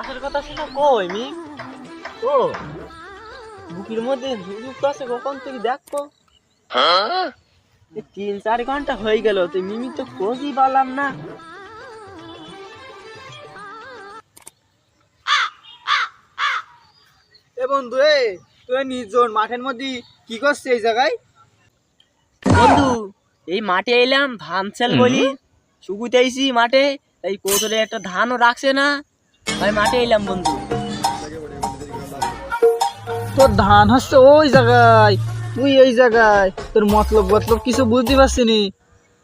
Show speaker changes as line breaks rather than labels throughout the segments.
আসল কথা শোনা কই মি? ও বুকের মধ্যে হুজুক আছে কখন থেকে দেখো? তিন চার ঘণ্টা হয়ে গেল তুই মিমি তো খোঁজই পালাম না।
এ বন্ধু এ তুই নির্জন মাঠের মধ্যে কি করছিস এই জায়গায়?
বন্ধু এই মাঠে এলাম ধান বলি। শুকুতে আইছি মাঠে এই কোতলে একটা ধানও রাখছে না। তাই মাঠে এলাম বন্ধু।
তোর ধান হচ্ছে ওই জায়গায় তুই এই জায়গায়। তোর মতলব মতলব কিছু বুঝতে পারছি নি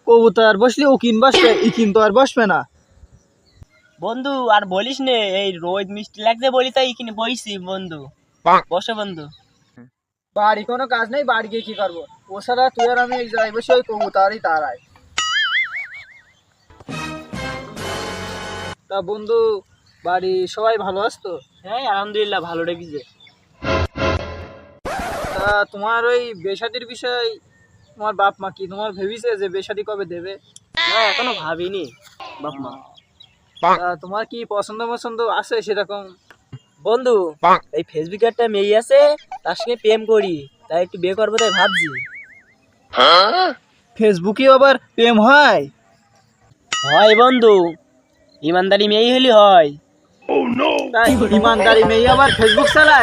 কবুতর বসলি ও কিন বসবে ই কিন্তু আর বসবে না।
বন্ধু আর বলিস নে এই রোদ মিষ্টি লাগছে বলি তাই এখানে বইছি বন্ধু। বসে বন্ধু।
বাড়ি কোনো কাজ নেই বাড়ি গিয়ে কি করব? ও ছাড়া তুই আর আমি এই জায়গায় বসে ওই কবুতরই তারাই। তা বন্ধু বাড়ি সবাই ভালো আসতো
হ্যাঁ আলহামদুলিল্লাহ ভালো রেখেছে।
তা তোমার ওই বেসাদির বিষয় তোমার বাপ মা কি? তোমার ভেবেছে যে বেসাদি কবে দেবে?
না এখনও ভাবিনি। বাপ মা।
তা তোমার কি পছন্দ পছন্দ আছে সেরকম?
বন্ধু এই ফেসবুকে একটা মেয়ে আছে তার সঙ্গে প্রেম করি তাই একটু বিয়ে করব তাই ভাবছি।
ফেসবুকে আবার প্রেম হয়?
হয় বন্ধু ইমানদারি মেয়ে হলে হয়।
তাই ইমানদারি মেয়ে আবার ফেসবুক চালায়